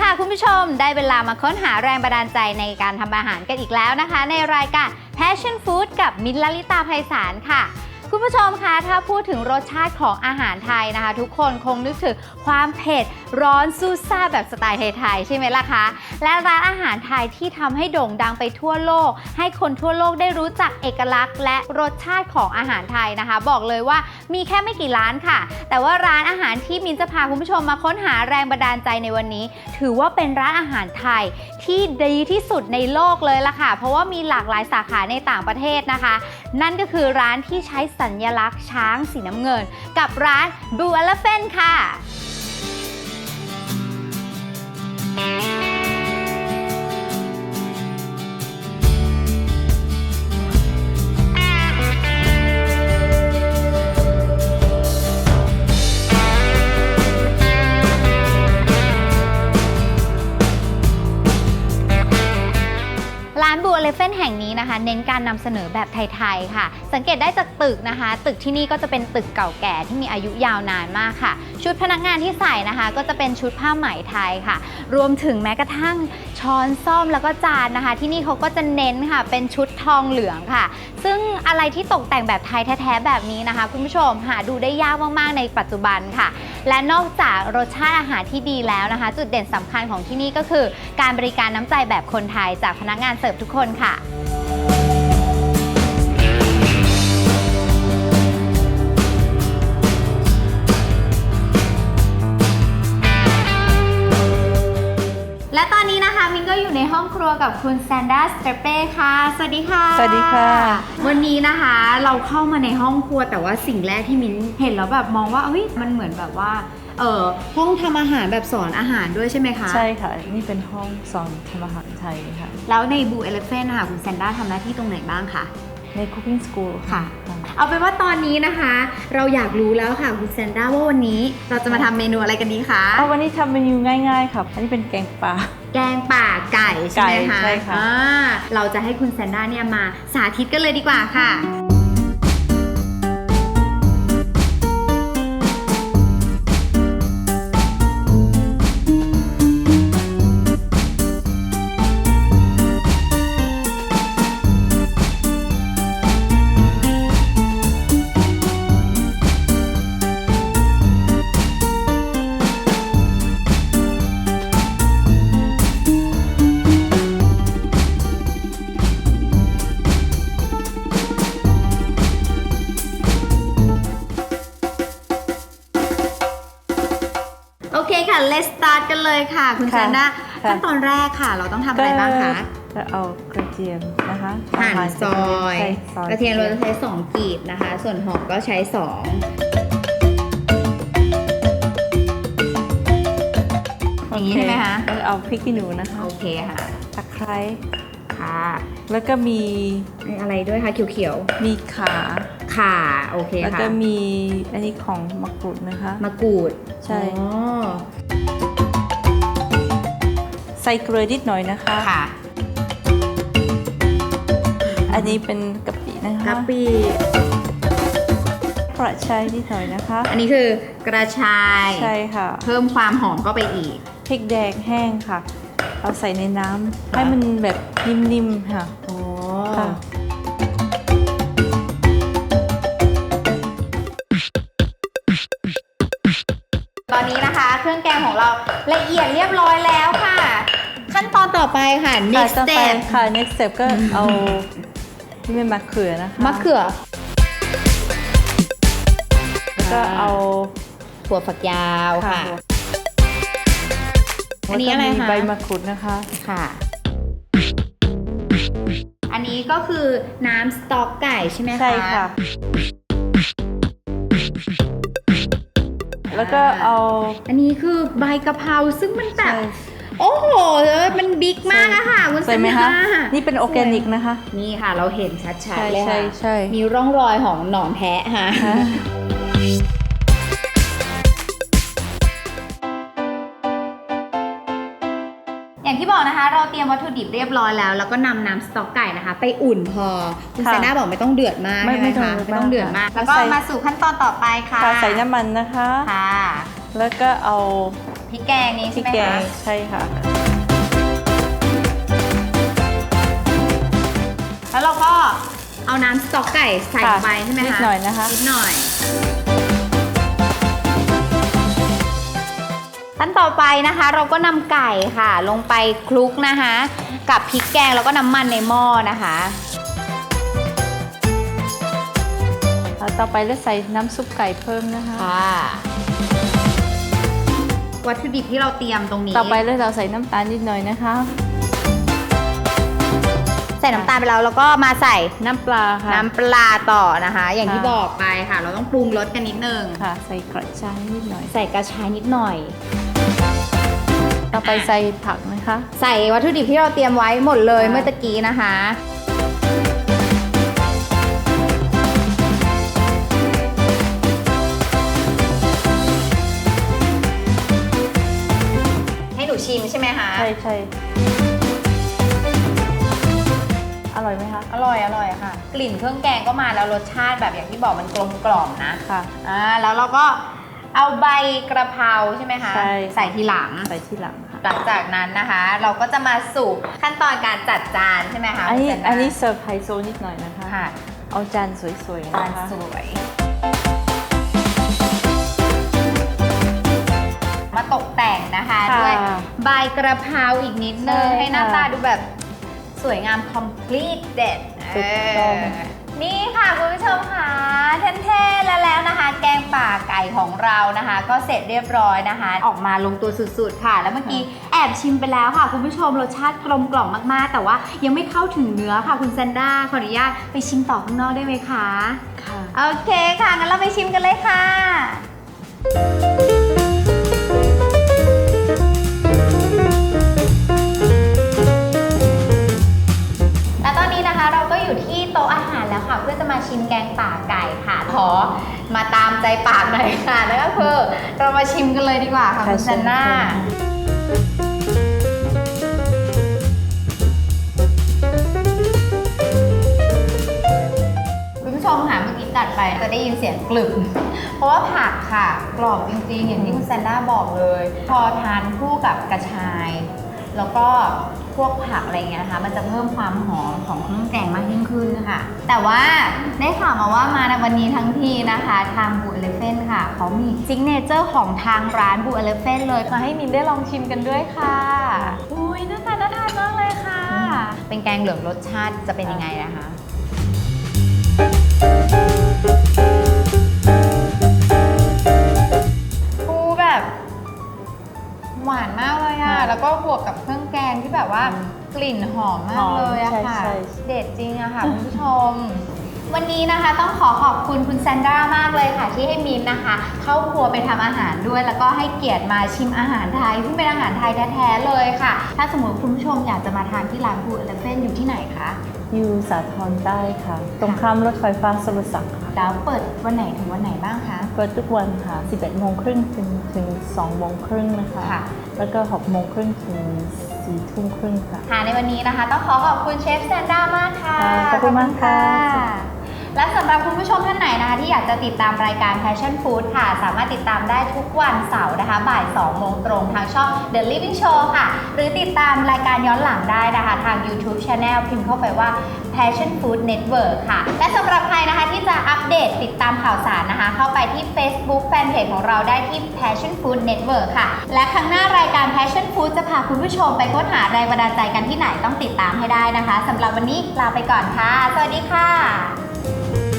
ค่ะคุณผู้ชม ได้เวลามาค้นหาแรงบันดาลใจในการทำอาหารกันอีกแล้วนะคะ ในรายการ Passion Food กับมิลลิตาไพศาลค่ะ คุณผู้ชมคะถ้าพูดถึงรสชาติของอาหารไทยนะคะ ทุกคนคงนึกถึงความเผ็ดร้อนซูซ่าแบบสไตล์ไทยๆใช่ไหมล่ะคะ และร้านอาหารไทยที่ทำให้โด่งดังไปทั่วโลก ให้คนทั่วโลกได้รู้จักเอกลักษณ์ และรสชาติของอาหารไทยนะคะ บอกเลยว่ามีแค่ไม่กี่ร้านค่ะ แต่ว่าร้านอาหารที่มินจะพาคุณผู้ชมมาค้นหาแรงบันดาลใจในวันนี้ ถือว่าเป็นร้านอาหารไทยที่ดีที่สุดในโลกเลยล่ะค่ะ เพราะว่ามีหลากหลายสาขาในต่างประเทศนะคะ นั่นก็คือร้านที่ใช้สัญลักษณ์ช้างสีน้ำเงิน กับร้าน Blue Elephant ค่ะ นะคะเน้นการนำเสนอแบบไทยๆค่ะ สังเกตได้จากตึกนะคะ ตึกที่นี่ก็จะเป็นตึกเก่าแก่ที่มีอายุยาวนานมากค่ะ ชุดพนักงานที่ใส่นะคะ ก็จะเป็นชุดผ้าไหมไทยค่ะ รวมถึงแม้กระทั่งช้อนซ่อมแล้วก็จานนะคะ ที่นี่เขาก็จะเน้นค่ะ เป็นชุดทองเหลืองค่ะ ซึ่งอะไรที่ตกแต่งแบบไทยแท้ๆแบบนี้นะคะ คุณผู้ชมหาดูได้ยากมากๆในปัจจุบันค่ะ และนอกจากรสชาติอาหารที่ดีแล้วนะคะ จุดเด่นสำคัญของที่นี่ก็คือ การบริการน้ำใจแบบคนไทยจากพนักงานเสิร์ฟทุกคนค่ะ มินก็อยู่ในห้องครัวกับคุณแซนด้าสเตเป้ค่ะ สวัสดีค่ะ สวัสดีค่ะ วันนี้นะคะเราเข้ามาในห้องครัวแต่ว่าสิ่งแรกที่มินเห็นแล้วแบบมองว่าเฮ้ยมันเหมือนแบบว่าเออห้องทำอาหารแบบสอนอาหารด้วยใช่ไหมคะ ใช่ค่ะ นี่เป็นห้องสอนทำอาหารไทยค่ะ แล้วในบูเอลเฟนค่ะคุณแซนด้าทำหน้าที่ตรงไหนบ้างคะ ใน Cooking School ค่ะ เอาเป็นว่าตอนนี้นะคะ เราอยากรู้แล้วค่ะคุณแซนด้าว่าวันนี้เราจะมาทำเมนูอะไรกันดีคะ เอาวันนี้ทำเมนูง่ายๆครับอันนี้เป็นแกงปลา แกงป่าไก่ใช่ไหมคะไก่ใช่ค่ะ อ่าเราจะให้คุณแซนด้าเนี่ยมาสาธิตกันเลยดีกว่าค่ะ let's start กันเลยค่ะ คุณแซค่ะนด้าค่ะ ขั้นตอนแรกค่ะ เราต้องทำอะไรบ้างคะจะเอากระเทียมนะคะหั่นประมาณซอยใช่ซอยกระเทียมเราจะใช้2กีบนะคะ ส่วนหอมก็ใช้2อย่างนี้ใช่ไหมคะแล้วเอาพริกขี้หนูนะคะ โอเคค่ะตะไคร้ ค่ะแล้วก็มีมีอะไรด้วยคะเขียวมีขา ๆค่ะโอเคแล้วค่ะก็มีอันนี้ของมะกรูดนะคะ มะกรูดใช่ อ๋อ ใส่เกลือนิดหน่อยนะคะค่ะ อันนี้เป็นกะปินะคะกะปิกระชายนิดหน่อยนะคะ อันนี้คือกระชายใช่ค่ะ เพิ่มความหอมเข้าไปอีกพริกแดงแห้งค่ะเอาใส่ในน้ำให้มันแบบนิ่มๆค่ะอ๋อค่ะตอนนี้นะคะ เครื่องแกงของเราละเอียดเรียบร้อยแล้วค่ะ ขั้นตอนต่อไปค่ะ ค่ะ next ต่อไป step ค่ะ next step ก็เอาที่เป็นมะเขือนะคะมะเขือแล้วก็เอาถั่วฝักยาวค่ะ อันนี้อะไรแล้วก็มีคะ ใบมะกรูดนะคะ ค่ะ อันนี้ก็คือน้ำสต๊อกไก่ใช่ไหมคะ ใช่ค่ะ แล้วก็เอา อันนี้คือใบกะเพราซึ่งมันแบบใช่ โอ้โหมันบิ๊กมากอะค่ะคุณใส่ไหมคะสันดานี่เป็นออร์แกนิกนะคะ นี่ค่ะเราเห็นชัดใช่ๆเลยใช่ค่ะใช่มีร่องรอยของหนอนแทะค่ะค่ะอย่างที่บอกนะคะ เราเตรียมวัตถุดิบเรียบร้อยแล้ว แล้วก็นำน้ำสต๊อกไก่นะคะ ไปอุ่นพอคุณค่ะเซน่าบอกไม่ต้องเดือดมากไม่ใช่ไหมไม่ต้อคะงไม่ต้องเดือดมากค่ะแล้วก็ใส่มาสู่ขั้นตอนต่อไปค่ะค่ะใส่น้ำมันนะคะค่ะแล้วก็เอา พริกแกงนี้ใช่ไหมคะใช่ค่ะ แล้วเราก็เอาน้ำสต๊อกไก่ใส่ลงไปใช่ไหมคะนิดหน่อยนะคะ นิดหน่อย ขั้นต่อไปนะคะ เราก็นำไก่ค่ะ ลงไปคลุกนะคะ กับพริกแกงแล้วก็น้ำมันในหม้อนะคะ แล้วต่อไปเราใส่น้ำซุปไก่เพิ่มนะคะ ค่ะ วัตถุดิบที่เราเตรียมตรงนี้ ต่อไปเราใส่น้ำตาลนิดหน่อยนะคะ ใส่น้ำตาลไปแล้วแล้วก็มาใส่น้ำปลาค่ะ น้ำปลาต่อนะคะ อย่างที่ค่ะบอกไปค่ะ เราต้องปรุงรสกันนิดนึงค่ะ ใส่กระชายนิดหน่อย ใส่กระชายนิดหน่อย ต่อไปใส่ผักนะคะ ใส่วัตถุดิบที่เราเตรียมไว้หมดเลยค่ะเมื่อตะกี้นะคะ ใช่ไหมคะใช่ใช่อร่อยไหมคะ อร่อยอร่อยค่ะ กลิ่นเครื่องแกงก็มาแล้วรสชาติแบบอย่างที่บอกมันกลมกล่อมนะค่ะ อ่าแล้วเราก็เอาใบกระเพราใช่ไหมคะใช่ ใส่ทีหลัง ใส่ที่หลังค่ะหลังจากนั้นนะคะ เราก็จะมาสู่ขั้นตอนการจัดจานใช่ไหมคะอันนี้คุณเซาอันนี้เสิร์ฟไฮโซนิดหน่อยนะคะค่ะเอาจานสวยๆจานนะคะสวย มาตกแต่ง นะคะ ค่ะด้วยใบกระเพราอีกนิดนึง ใช่ให้หน้าค่ะตาดูแบบสวยงาม complete เด็ดถูกต้องเออนี่ค่ะคุณผู้ชมค่ะเท่ๆแล้วแล้วนะคะ แกงป่าไก่ของเรานะคะ ก็เสร็จเรียบร้อยนะคะ ออกมาลงตัวสุดๆค่ะ แล้วเมื่อกี้แอบชิมไปแล้วค่ะ คุณผู้ชมรสชาติกลมกล่อมมากๆ แต่ว่ายังไม่เข้าถึงเนื้อค่ะ คุณแซนด้าขออนุญาตไปชิมต่อข้างนอกได้ไหมคะ ค่ะ โอเคค่ะ งั้นเราไปชิมกันเลยค่ะและ ค่ะ เพื่อจะมาชิมแกงป่าไก่ค่ะขอมาตามใจปากหน่อยค่ะนั่นก็คือเรามาชิมกันเลยดีกว่าค่ะคุณค่ะแซนน่าเชิญค่ะคุณผู้ชมค่ะเมื่อกี้ตัดไปจะได้ยินเสียงกลึบเพราะว่าผักค่ะ กรอบจริงๆ อย่างที่คุณแซนด้าบอกเลย พอทานคู่กับกระชาย แล้วก็พวกผักอะไรเงี้ยนะคะ มันจะเพิ่มความหอมของเครื่องแกงมากยิ่งขึ้นค่ะ แต่ว่าได้ข่าวมาว่ามาในวันนี้ทั้งทีนะคะ ทางบูเอเลเฟนค่ะ เขามีซิกเนเจอร์ของทางร้านบูเอเลเฟนเลยมาให้มินได้ลองชิมกันด้วยค่ะ อุ้ยน่าทานน่าทานมากเลยค่ะ เป็นแกงเหลืองรสชาติจะเป็นยังไงนะคะ หวานมากเลยอะค่ะแล้วก็บวกกับเครื่องแกงที่แบบว่ากลิ่นหอมมากหอมเลยอะใช่ค่ะใช่ เด็ดจริงอะค่ะคุณผู้ชม วันนี้นะคะ ต้องขอขอบคุณคุณแซนดรามากเลยค่ะ ที่ให้มินนะคะ เข้าครัวไปทำอาหารด้วย แล้วก็ให้เกียรติมาชิมอาหารไทยซึ่งเป็นอาหารไทยแท้ๆเลยค่ะ ถ้าสมมติคุณผู้ชมอยากจะมาทานที่ร้านบูเอเลเฟนอยู่ที่ไหนคะ อยู่สาทรใต้ค่ะ ตรงข้ามรถไฟฟ้าสุรศักดิ์ค่ะ แล้วเปิดวันไหนถึงวันไหนบ้างคะ เปิดทุกวันค่ะ 11โมงครึ่งถึงถึง2โมงครึ่งนะคะ ค่ะ แล้วก็6โมงครึ่งถึง4ทุ่มครึ่งค่ะ ค่ะในวันนี้นะคะ ต้องขอขอบคุณเชฟแซนด้ามากค่ะ ค่ะขอบคุณมากค่ะ และสำหรับคุณผู้ชมท่านไหนนะคะที่อยากจะติดตามรายการ Passion Food ค่ะ สามารถติดตามได้ทุกวันเสาร์นะคะ บ่าย2โมงตรงทางช่อง The Living Show ค่ะ หรือติดตามรายการย้อนหลังได้นะคะ ทาง YouTube Channel พิมพ์เข้าไปว่า Passion Food Network ค่ะ และสำหรับใครนะคะที่จะอัปเดตติดตามข่าวสารนะคะ เข้าไปที่ Facebook Fanpage ของเราได้ที่ Passion Food Network ค่ะ และครั้งหน้ารายการ Passion Food จะพาคุณผู้ชมไปค้นหาแรงบันดาลใจกันที่ไหนต้องติดตามให้ได้นะคะสำหรับวันนี้ลาไปก่อนค่ะ สวัสดีค่ะ Thank you.